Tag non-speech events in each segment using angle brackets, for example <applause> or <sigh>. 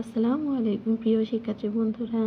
আসসালামু আলাইকুম প্রিয় শিক্ষার্থী বন্ধুরা।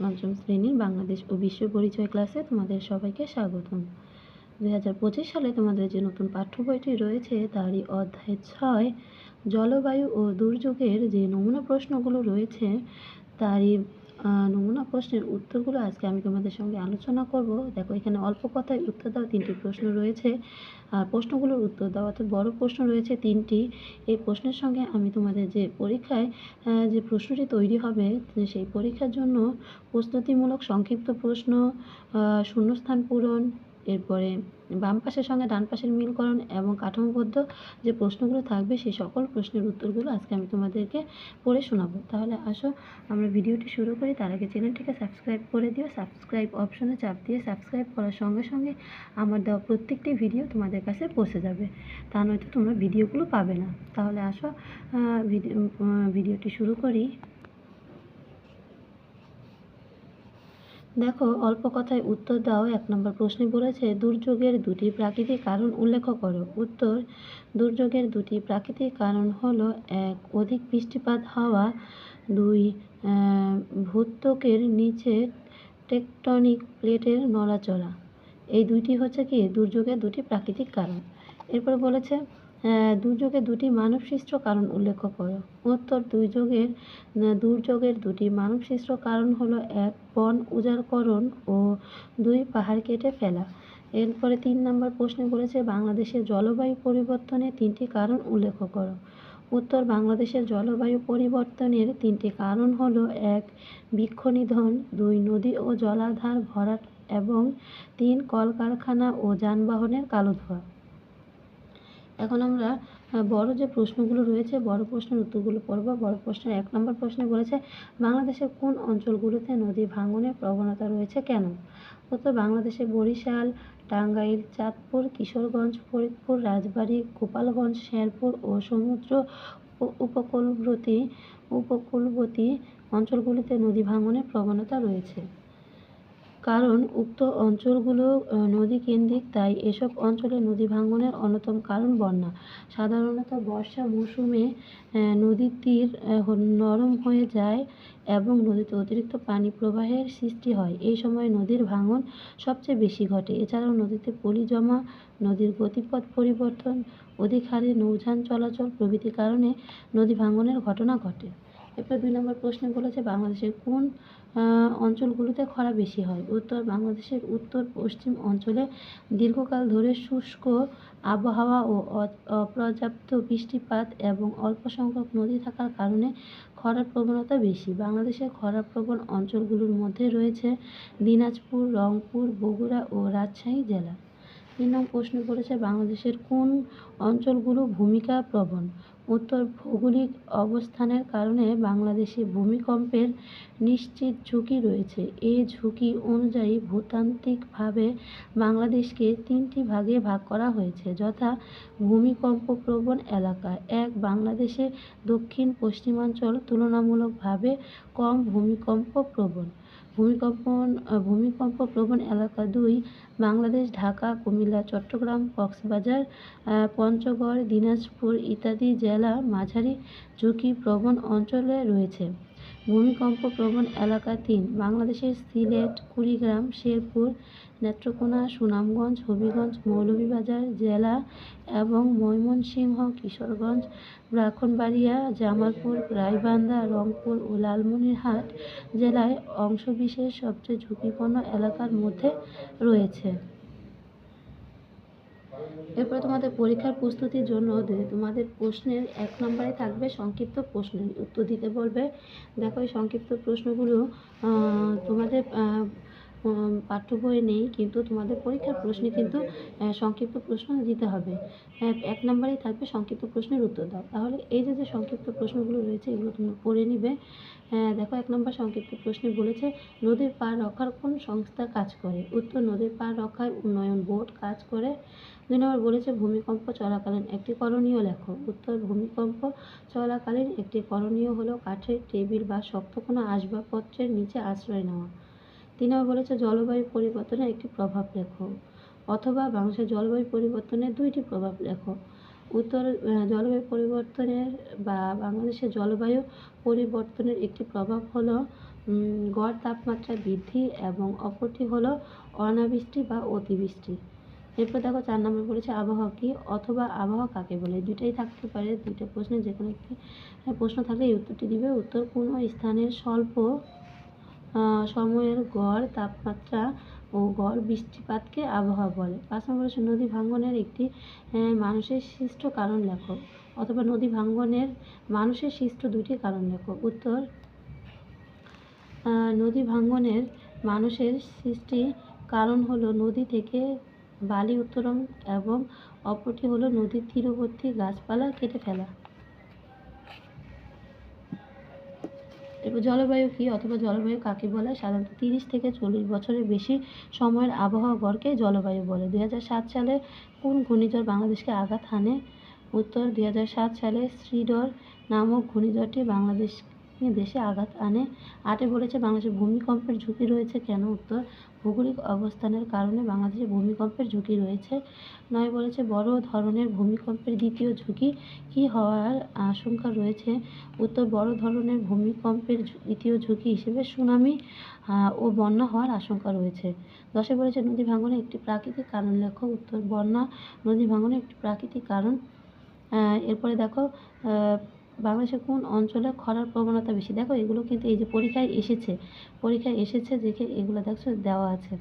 পঞ্চম শ্রেণির বাংলাদেশ ও বিশ্ব পরিচয় ক্লাসে তোমাদের সবাইকে স্বাগতম। দুই হাজার পঁচিশ সালে তোমাদের যে নতুন পাঠ্য বইটি রয়েছে, তারই অধ্যায় ছয়, জলবায়ু ও দুর্যোগের যে নমুনা প্রশ্নগুলো রয়েছে, তারই নমুনা প্রশ্নের উত্তরগুলো আজকে আমি তোমাদের সঙ্গে আলোচনা করব। দেখো, এখানে অল্প কথায় উত্তর দেওয়া তিনটি প্রশ্ন রয়েছে। আর প্রশ্নগুলোর উত্তর দেওয়া অর্থাৎ বড় প্রশ্ন রয়েছে তিনটি। এই প্রশ্নের সঙ্গে আমি তোমাদের যে পরীক্ষায় যে প্রশ্নটি তৈরি হবে সেই পরীক্ষার জন্য প্রস্তুতিমূলক সংক্ষিপ্ত প্রশ্ন শূন্যস্থান পূরণ এরপরে বাম পাশের সঙ্গে ডান পাশের মিলকরণ এবং কাঠামোবদ্ধ যে প্রশ্নগুলো থাকবে, সেই সকল প্রশ্নের উত্তরগুলো আজকে আমি তোমাদেরকে পড়ে শোনাবো। তাহলে আসো, আমরা ভিডিওটি শুরু করি। তার আগে চ্যানেলটিকে সাবস্ক্রাইব করে দিও। সাবস্ক্রাইব অপশনে চাপ দিয়ে সাবস্ক্রাইব করার সঙ্গে সঙ্গে আমার দেওয়া প্রত্যেকটি ভিডিও তোমাদের কাছে পৌঁছে যাবে। তা নয়তো তোমরা ভিডিওগুলো পাবে না। তাহলে আসো ভিডিও ভিডিওটি শুরু করি। দেখো, অল্প কথায় উত্তর দাও, এক নম্বর প্রশ্নে বলেছে, দুর্যোগের দুটি প্রাকৃতিক কারণ উল্লেখ করো। উত্তর, দুর্যোগের দুটি প্রাকৃতিক কারণ হলো, এক, অধিক বৃষ্টিপাত হওয়া, দুই ভূত্বকের নিচে টেকটনিক প্লেটের নড়াচড়া। এই দুইটি হচ্ছে কি, দুর্যোগের দুটি প্রাকৃতিক কারণ। এরপর বলেছে আহ, দুর্যোগের দুটি মানবসৃষ্ট কারণ উল্লেখ করো। উত্তর দুর্যোগের দুর্যোগের দুটি মানবসৃষ্ট কারণ হলো এক বন উজাড়করণ ও দুই পাহাড় কেটে ফেলা। এরপরে তিন নম্বর প্রশ্নে বলেছে বাংলাদেশের জলবায়ু পরিবর্তনের তিনটি কারণ উল্লেখ করো। উত্তর বাংলাদেশের জলবায়ু পরিবর্তনের তিনটি কারণ হলো এক বৃক্ষ নিধন দুই নদী ও জলাধার ভরাট এবং তিন কলকারখানা ও যানবাহনের কালো ধোঁয়া। এখন আমরা বড় যে প্রশ্নগুলো রয়েছে, বড় প্রশ্নের উত্তরগুলো পড়ব। বড় প্রশ্নের এক নম্বর প্রশ্নে বলেছে, বাংলাদেশের কোন অঞ্চলগুলোতে নদী ভাঙনের প্রবণতা রয়েছে কেন? উত্তর, বাংলাদেশের বরিশাল, টাঙ্গাইল, চাঁদপুর, কিশোরগঞ্জ, ফরিদপুর, রাজবাড়ী, গোপালগঞ্জ, শেরপুর ও সমুদ্র উপ- উপকূলবর্তী উপকূলবর্তী অঞ্চলগুলিতে নদী ভাঙনের প্রবণতা রয়েছে। কারণ উক্ত অঞ্চলগুলো আহ, নদী কেন্দ্রিক তাই এসব অঞ্চলে নদী ভাঙনের অন্যতম কারণ বন্যা। সাধারণত বর্ষা মৌসুমে নদীর তীর নরম হয়ে যায় এবং নদীতে অতিরিক্ত পানি প্রবাহের সৃষ্টি হয়। এই সময় নদীর ভাঙন সবচেয়ে বেশি ঘটে। এছাড়াও নদীতে পলি জমা নদীর গতিপথ পরিবর্তন অধিক হারে নৌযান চলাচল প্রভৃতি কারণে নদী ভাঙনের ঘটনা ঘটে। এরপর দুই নম্বর প্রশ্নে বলেছে বাংলাদেশের কোন অঞ্চলগুলোতে খরা বেশি হয়? উত্তর, বাংলাদেশের উত্তর পশ্চিম অঞ্চলে দীর্ঘকাল ধরে শুষ্ক আবহাওয়া ও অপর্যাপ্ত বৃষ্টিপাত এবং অল্প সংখ্যক নদী থাকার কারণে খরার প্রবণতা বেশি। বাংলাদেশের খরাপ্রবণ অঞ্চলগুলোর মধ্যে রয়েছে দিনাজপুর, রংপুর, বগুড়া ও রাজশাহী জেলা। তিন নং প্রশ্ন করেছে, বাংলাদেশের কোন অঞ্চলগুলো ভূমিকা প্রবণ? উত্তর, ভৌগোলিক অবস্থানের কারণে বাংলাদেশে ভূমিকম্পের নিশ্চিত ঝুঁকি রয়েছে। এই ঝুঁকি অনুযায়ী ভূতাত্ত্বিকভাবে বাংলাদেশকে তিনটি ভাগে ভাগ করা হয়েছে, যথা ভূমিকম্প প্রবণ এলাকা। এক, বাংলাদেশে দক্ষিণ পশ্চিমাঞ্চল তুলনামূলকভাবে কম ভূমিকম্প প্রবণ। ভূমিকম্প ভূমিকম্প প্রবণ এলাকা দুই, বাংলাদেশ, ঢাকা, কুমিল্লা, চট্টগ্রাম, কক্সবাজার পঞ্চগড়, দিনাজপুর ইত্যাদি জেলা মাঝারি ঝুঁকি প্রবণ অঞ্চলে রয়েছে। ভূমিকম্প প্রবণ এলাকা তিন, বাংলাদেশের সিলেট, কুড়িগ্রাম, শেরপুর, নেত্রকোনা, সুনামগঞ্জ, হবিগঞ্জ, মৌলভীবাজার জেলা এবং ময়মনসিংহ, কিশোরগঞ্জ, ব্রাহ্মণবাড়িয়া, জামালপুর গাইবান্ধা রংপুর ও লালমনিরহাট জেলায় অংশবিশেষ সবচেয়ে ঝুঁকিপূর্ণ এলাকার মধ্যে রয়েছে। এরপরে তোমাদের পরীক্ষার প্রস্তুতির জন্য তোমাদের প্রশ্নের এক নম্বরে থাকবে সংক্ষিপ্ত প্রশ্নের উত্তর দিতে বলবে। দেখো এই সংক্ষিপ্ত প্রশ্নগুলো তোমাদের পাঠ্য বইয়ে নেই, কিন্তু তোমাদের পরীক্ষার প্রশ্নে কিন্তু সংক্ষিপ্ত প্রশ্ন দিতে হবে। এক নম্বরেই থাকবে সংক্ষিপ্ত প্রশ্নের উত্তর দাও। তাহলে এই যে যে সংক্ষিপ্ত প্রশ্নগুলো রয়েছে, এগুলো তোমরা পড়ে নিবে। দেখো, এক নম্বর সংক্ষিপ্ত প্রশ্নে বলেছে, নদীর পার রক্ষার কোন সংস্থা কাজ করে? উত্তর, নদীর পার রক্ষায় উন্নয়ন বোর্ড কাজ করে। দুই নম্বর বলেছে, ভূমিকম্প চলাকালীন একটি করণীয় লেখো। উত্তর, ভূমিকম্প চলাকালীন একটি করণীয় হলো কাঠের টেবিল বা শক্ত কোনো আসবাবপত্রের নিচে আশ্রয় নেওয়া। তিন নম্বর বলেছে, জলবায়ু পরিবর্তনের একটি প্রভাব লেখো, অথবা বাংলাদেশের জলবায়ু পরিবর্তনের দুইটি প্রভাব লেখো। উত্তর জলবায়ু পরিবর্তনের বা বাংলাদেশের জলবায়ু পরিবর্তনের একটি প্রভাব হলো গড় তাপমাত্রা বৃদ্ধি এবং অপরটি হলো অনাবৃষ্টি বা অতিবৃষ্টি। এরপর দেখো চার নম্বর বলেছে আবহাওয়া কি অথবা আবহাওয়া কাকে বলে? দুইটাই থাকতে পারে, দুইটা প্রশ্নে যে কোনো একটি প্রশ্ন থাকলে এই উত্তরটি দিবে। উত্তর কোনো স্থানের স্বল্প সময়ের গড়, তাপমাত্রা ও গড় বৃষ্টিপাতকে আবহাওয়া বলে। পাঁচ নম্বর হচ্ছে নদী ভাঙ্গনের একটি মানুষের সৃষ্ট কারণ লেখো, অথবা নদী ভাঙ্গনের মানুষের সৃষ্ট দুটি কারণ লেখো। উত্তর নদী ভাঙ্গনের মানুষের সৃষ্টি কারণ হলো নদী থেকে বালি উত্তোলন এবং অপরটি হলো নদীর তীরবর্তী গাছপালা কেটে ফেলা। এরপর জলবায়ু কী অথবা জলবায়ু কাকে বলে? সাধারণত তিরিশ থেকে চল্লিশ বছরের বেশি সময়ের আবহাওয়া গড়কে জলবায়ু বলে। দুই হাজার সাত সালে কোন ঘূর্ণিঝড় বাংলাদেশকে আঘাত হানে? উত্তর, দুই হাজার সাত সালে শ্রীডর নামক ঘূর্ণিঝড়টি বাংলাদেশ দেশে আঘাত আনে। আটে বলেছে, বাংলাদেশে ভূমিকম্পের ঝুঁকি রয়েছে কেন? উত্তর, ভৌগোলিক অবস্থানের কারণে বাংলাদেশে ভূমিকম্পের ঝুঁকি রয়েছে। নয় বলেছে, বড় ধরনের ভূমিকম্পের দ্বিতীয় ঝুঁকি কী হওয়ার আশঙ্কা রয়েছে? উত্তর, বড় ধরনের ভূমিকম্পের দ্বিতীয় ঝুঁকি হিসেবে সুনামি ও বন্যা হওয়ার আশঙ্কা রয়েছে। দশে বলেছে, নদী ভাঙনের একটি প্রাকৃতিক কারণ লেখো। উত্তর, বন্যা, নদী ভাঙনের একটি প্রাকৃতিক কারণ। এরপরে দেখো বাংলাদেশের কোন অঞ্চলে খরার প্রবণতা বেশি? দেখো, এগুলো কিন্তু এই যে পরীক্ষায় এসেছে পরীক্ষায় এসেছে দেখে এগুলো দেখছ, দেওয়া আছে।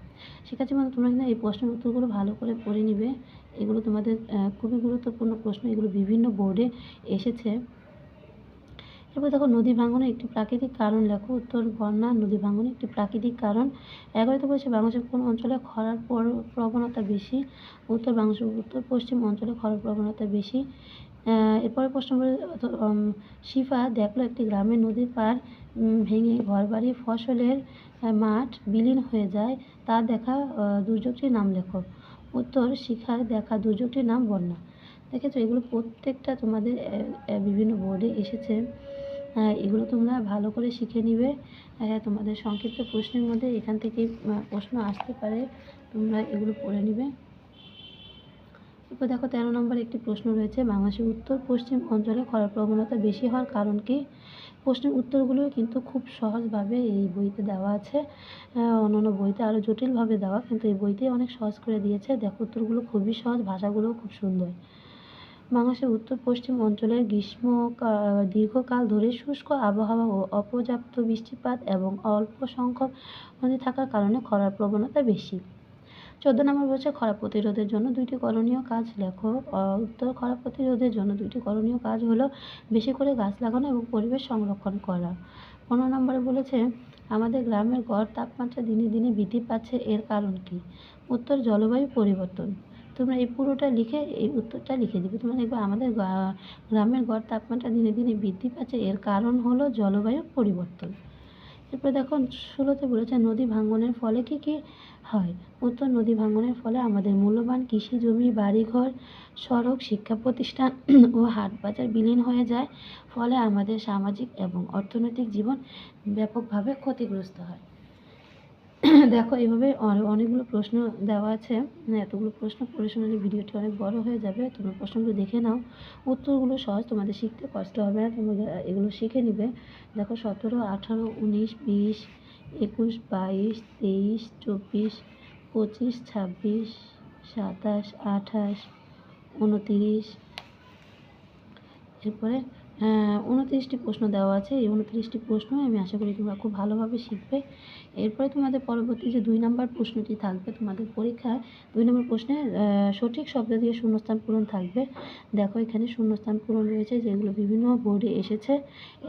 শিক্ষার্থী মানে তোমরা কিন্তু এই প্রশ্নের উত্তরগুলো ভালো করে পড়ে নিবে। এগুলো তোমাদের খুবই গুরুত্বপূর্ণ প্রশ্ন। এগুলো বিভিন্ন বোর্ডে এসেছে। এরপর দেখো নদী ভাঙনের একটি প্রাকৃতিক কারণ লেখো। উত্তর বন্যা নদী ভাঙনের একটি প্রাকৃতিক কারণ। এগারোতে বলছে বাংলাদেশের কোন অঞ্চলে খরার পর- প্রবণতা বেশি? উত্তর বাংলাদেশের উত্তর পশ্চিম অঞ্চলে খরার প্রবণতা বেশি। এরপরে প্রশ্ন শিফা দেখল একটি গ্রামের নদীর উম, ভেঙে ঘরবাড়ি ফসলের মাঠ বিলীন হয়ে যায়। তার দেখা দুর্যোগটির নাম লেখো। উত্তর শিখার দেখা দুর্যোগটির নাম বন্যা। দেখেছ এগুলো প্রত্যেকটা তোমাদের বিভিন্ন বোর্ডে এসেছে। এগুলো তোমরা ভালো করে শিখে নিবে। আহ, তোমাদের সংক্ষিপ্ত প্রশ্নের মধ্যে এখান থেকে প্রশ্ন আসতে পারে। তোমরা এগুলো পড়ে নিবে। এরপর দেখো তেরো নম্বর একটি প্রশ্ন রয়েছে বাংলাদেশের উত্তর পশ্চিম অঞ্চলে খরার প্রবণতা বেশি হওয়ার কারণ কি? প্রশ্নের উত্তরগুলো কিন্তু খুব সহজভাবে এই বইতে দেওয়া আছে। অন্যান্য বইতে আরও জটিলভাবে দেওয়া কিন্তু এই বইতে অনেক সহজ করে দিয়েছে। দেখো উত্তরগুলো খুবই সহজ ভাষাগুলোও খুব সুন্দর। বাংলাদেশের উত্তর, পশ্চিম অঞ্চলের গ্রীষ্ম দীর্ঘকাল ধরে শুষ্ক আবহাওয়া ও অপর্যাপ্ত বৃষ্টিপাত এবং অল্প সংখ্যক নদী থাকার কারণে খরার প্রবণতা বেশি। চোদ্দ নম্বর বলছে, খরা প্রতিরোধের জন্য দুইটি করণীয় কাজ লেখো। উত্তর, খরা প্রতিরোধের জন্য দুইটি করণীয় কাজ হলো বেশি করে গাছ লাগানো এবং পরিবেশ সংরক্ষণ করা। পনেরো নম্বরে বলেছে, আমাদের গ্রামের গড় তাপমাত্রা দিনে দিনে বৃদ্ধি পাচ্ছে এর কারণ কি? উত্তর, জলবায়ু পরিবর্তন। তোমরা এই পুরোটা লিখে, এই উত্তরটা লিখে দিবে। তোমরা দেখবে আমাদের গ্রামের গড় তাপমাত্রা দিনে দিনে বৃদ্ধি পাচ্ছে। এর কারণ হলো জলবায়ু পরিবর্তন। এরপর দেখো, ষোলোতে বলেছে নদী ভাঙ্গনের ফলে কি কি হয়? উত্তর, নদী ভাঙ্গনের ফলে আমাদের মূল্যবান কৃষি জমি, বাড়িঘর, সড়ক, শিক্ষা প্রতিষ্ঠান <clears throat> ও হাট বাজার বিলীন হয়ে যায়। ফলে আমাদের সামাজিক এবং অর্থনৈতিক জীবন ব্যাপকভাবে ক্ষতিগ্রস্ত হয়। <coughs> দেখো এইভাবে অনে- অনেকগুলো প্রশ্ন দেওয়া আছে। এতগুলো প্রশ্ন পড়ে শোনালে ভিডিওটি অনেক বড় হয়ে যাবে। তোমরা প্রশ্নগুলো দেখে নাও। উত্তরগুলো সহজ, তোমাদের শিখতে কষ্ট হবে না। তোমরা এগুলো শিখে নিবে। দেখো, সতেরো, আঠারো, উনিশ, বিশ, একুশ, বাইশ, তেইশ, চব্বিশ, পঁচিশ, ছাব্বিশ, সাতাশ, আঠাশ, উনতিরিশ। এরপরে উনত্রিশটি প্রশ্ন দেওয়া আছে। এই উনত্রিশটি প্রশ্ন আমি আশা করি তোমরা খুব ভালোভাবে শিখবে। এরপরে তোমাদের পরবর্তী যে দুই নম্বর প্রশ্নটি থাকবে তোমাদের পরীক্ষায় দুই নম্বর প্রশ্নের আহ, সঠিক শব্দ দিয়ে শূন্যস্থান পূরণ থাকবে। দেখো এখানে শূন্যস্থান পূরণ রয়েছে যেগুলো বিভিন্ন বোর্ডে এসেছে।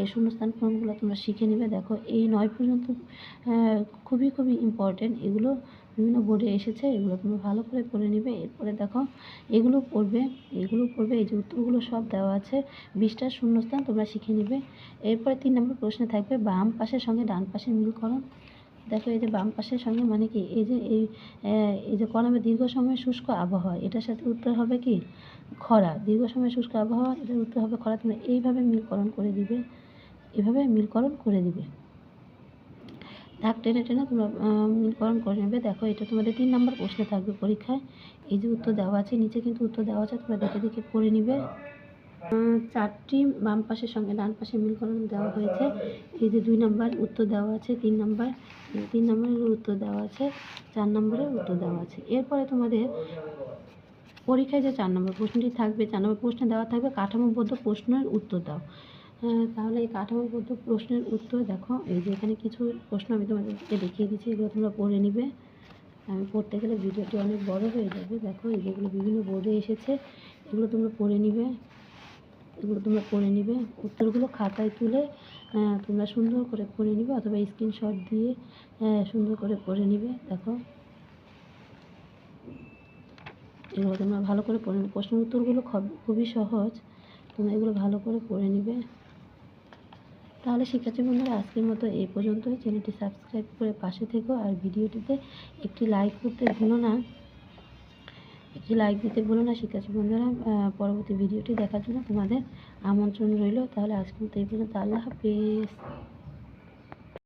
এই শূন্যস্থান পূরণগুলো তোমরা শিখে নেবে। দেখো এই নয় পর্যন্ত খুবই খুবই ইম্পর্টেন্ট এগুলো বিভিন্ন বোর্ডে এসেছে, এগুলো তোমরা ভালো করে পড়ে নেবে। এরপরে দেখো, এগুলো পড়বে এগুলো পড়বে, এই যে উত্তরগুলো সব দেওয়া আছে, বিশটা শূন্যস্থান তোমরা শিখে নেবে। এরপরে তিন নম্বর প্রশ্নে থাকবে, বাম পাশের সঙ্গে ডান পাশের মিলকরণ দেখো, এই যে বাম পাশের সঙ্গে মানে কি? এই যে, এই এই যে কলমে দীর্ঘ সময় শুষ্ক আবহাওয়া, এটার সাথে উত্তর হবে কি? খরা। দীর্ঘ সময় শুষ্ক আবহাওয়া, এটার উত্তর হবে খরা। তোমরা এইভাবে মিলকরণ করে দিবে, এভাবে মিলকরণ করে দিবে। দাগ টেনে টেনে তোমরা মিলকরণ করে নেবে। দেখো, এটা তোমাদের তিন নম্বর প্রশ্নে থাকবে পরীক্ষায়। এই যে উত্তর দেওয়া আছে, নিচে কিন্তু উত্তর দেওয়া আছে, তোমরা দেখে দেখে করে নিবে। চারটি বাম পাশের সঙ্গে ডান পাশে মিলকরণ দেওয়া হয়েছে। এই যে দুই নম্বর উত্তর দেওয়া আছে, তিন নম্বর তিন নম্বরের উত্তর দেওয়া আছে, চার নম্বরের উত্তর দেওয়া আছে। এরপরে তোমাদের পরীক্ষায় যে চার নম্বর প্রশ্নটি থাকবে, চার নম্বর প্রশ্নে দেওয়া থাকবে, কাঠামোবদ্ধ প্রশ্নের উত্তর দাও। তাহলে এই কাঠামোবদ্ধ প্রশ্নের উত্তর দেখো। এই যে এখানে কিছু প্রশ্ন আমি তোমাদেরকে দেখিয়ে দিচ্ছি, এগুলো তোমরা পড়ে নিবে। আমি পড়তে গেলে ভিডিওটি অনেক বড় হয়ে যাবে। দেখো, এই যেগুলো বিভিন্ন বোর্ডে এসেছে, এগুলো তোমরা পড়ে নিবে। এগুলো তোমরা পড়ে নিবে। উত্তরগুলো খাতায় তুলে তোমরা সুন্দর করে পড়ে নিবে অথবা স্ক্রিনশট দিয়ে সুন্দর করে পড়ে নিবে। দেখো। এগুলো তোমরা ভালো করে পড়ে নেবে। প্রশ্ন উত্তরগুলো খুবই সহজ। তোমরা এগুলো ভালো করে পড়ে নিবে। তাহলে শিক্ষার্থী বন্ধুরা, আজকের মতো এই পর্যন্তই। চ্যানেলটি সাবস্ক্রাইব করে পাশে থেকো আর ভিডিওটিতে একটি লাইক করতে ভুলো না। একটি লাইক দিতে ভুলো না শিক্ষার্থী বন্ধুরা। পরবর্তী ভিডিওটি দেখার জন্য তোমাদের আমন্ত্রণ রইল। তাহলে আজকের মতো এই পর্যন্ত। আল্লাহ হাফিজ।